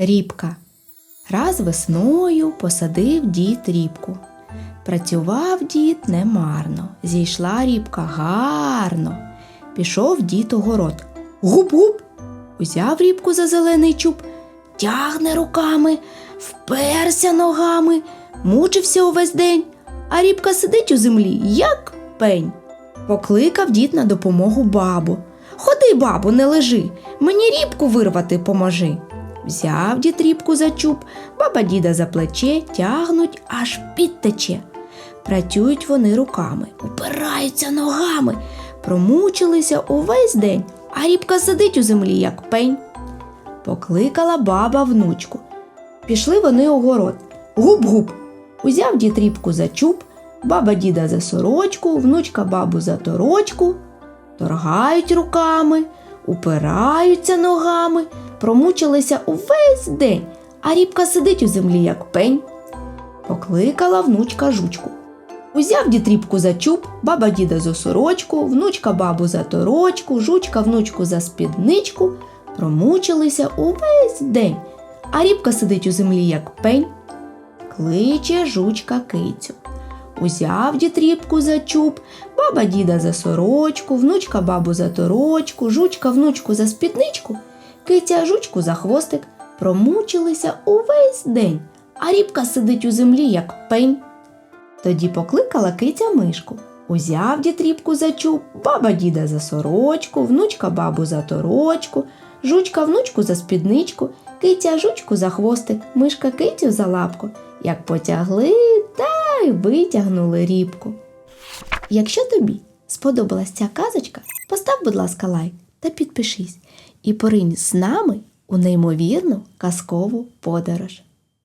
Рібка. Раз весною посадив дід рібку. Працював дід немарно, зійшла рібка гарно. Пішов дід у город. Губ-губ. Узяв рібку за зелений чуб, тягне руками, вперся ногами, мучився увесь день, а рібка сидить у землі, як пень. Покликав дід на допомогу бабу. Ходи, бабу, не лежи, мені рібку вирвати поможи. Взяв дід рібку за чуб, баба діда за плече, тягнуть, аж підтече. Працюють вони руками, упираються ногами, промучилися увесь день, а рібка сидить у землі, як пень. Покликала баба внучку. Пішли вони у город. Губ-губ. Узяв дід за чуб, баба діда за сорочку, внучка бабу за торочку. Торгають руками, упираються ногами, промучилися увесь день, а рібка сидить у землі, як пень. Покликала внучка жучку. Узяв дід рібку за чуб, баба діда за сорочку, внучка бабу за торочку, жучка внучку за спідничку, промучилися увесь день, а рібка сидить у землі, як пень. Кличе жучка кицю. Узяв дід за чуб, баба діда за сорочку, внучка бабу за торочку, жучка внучку за спідничку, киця жучку за хвостик, промучилися увесь день, а рібка сидить у землі, як пень. Тоді покликала киця мишку. Узяв дід за чуб, баба діда за сорочку, внучка бабу за торочку, жучка внучку за спідничку, киця жучку за хвостик, мишка кицю за лапку. Як потягли, та й витягнули рібку. Якщо тобі сподобалась ця казочка, постав, будь ласка, лайк та підпишись і поринь з нами у неймовірну казкову подорож.